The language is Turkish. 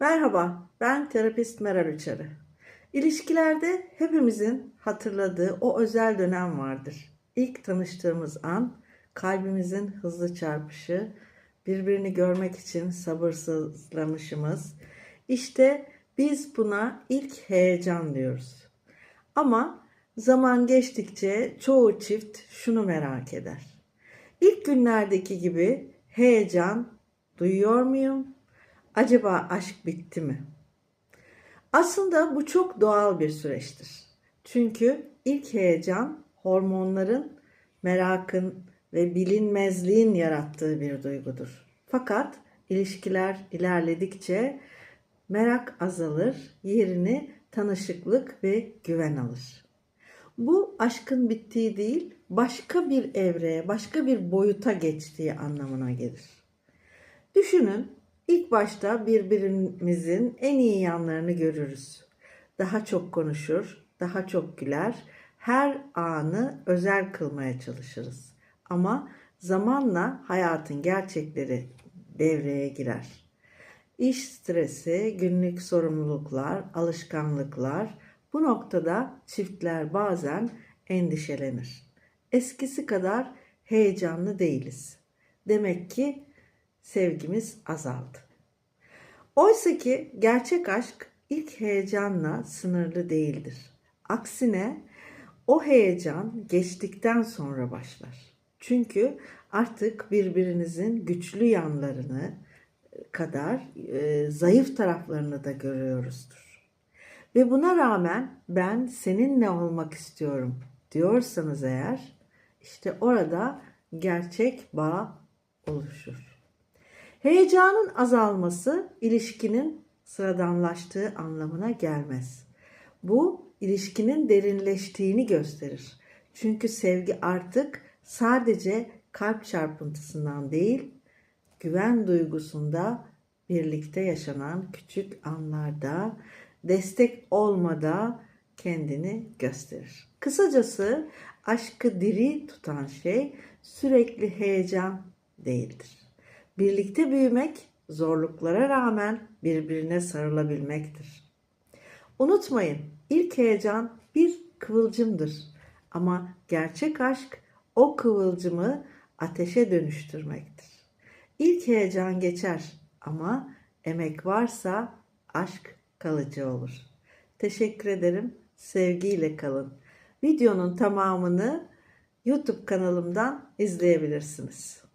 Merhaba, ben terapist Meral Uçarı. İlişkilerde hepimizin hatırladığı o özel dönem vardır. İlk tanıştığımız an, kalbimizin hızlı çarpışı, birbirini görmek için sabırsızlanışımız. İşte biz buna ilk heyecan diyoruz. Ama zaman geçtikçe çoğu çift şunu merak eder. İlk günlerdeki gibi heyecan duyuyor muyum? Acaba aşk bitti mi? Aslında bu çok doğal bir süreçtir. Çünkü ilk heyecan hormonların, merakın ve bilinmezliğin yarattığı bir duygudur. Fakat ilişkiler ilerledikçe merak azalır, yerini tanışıklık ve güven alır. Bu aşkın bittiği değil, başka bir evreye, başka bir boyuta geçtiği anlamına gelir. Düşünün, ilk başta birbirimizin en iyi yanlarını görürüz. Daha çok konuşur, daha çok güler, her anı özel kılmaya çalışırız. Ama zamanla hayatın gerçekleri devreye girer. İş stresi, günlük sorumluluklar, alışkanlıklar bu noktada çiftler bazen endişelenir. Eskisi kadar heyecanlı değiliz. Demek ki sevgimiz azaldı. Oysa ki gerçek aşk ilk heyecanla sınırlı değildir. Aksine o heyecan geçtikten sonra başlar. Çünkü artık birbirinizin güçlü yanlarını kadar e, zayıf taraflarını da görüyoruzdur. Ve buna rağmen ben seninle olmak istiyorum diyorsanız eğer işte orada gerçek bağ oluşur. Heyecanın azalması ilişkinin sıradanlaştığı anlamına gelmez. Bu ilişkinin derinleştiğini gösterir. Çünkü sevgi artık sadece kalp çarpıntısından değil, güven duygusunda birlikte yaşanan küçük anlarda destek olmada kendini gösterir. Kısacası aşkı diri tutan şey sürekli heyecan değildir. Birlikte büyümek zorluklara rağmen birbirine sarılabilmektir. Unutmayın, ilk heyecan bir kıvılcımdır ama gerçek aşk o kıvılcımı ateşe dönüştürmektir. İlk heyecan geçer ama emek varsa aşk kalıcı olur. Teşekkür ederim. Sevgiyle kalın. Videonun tamamını YouTube kanalımdan izleyebilirsiniz.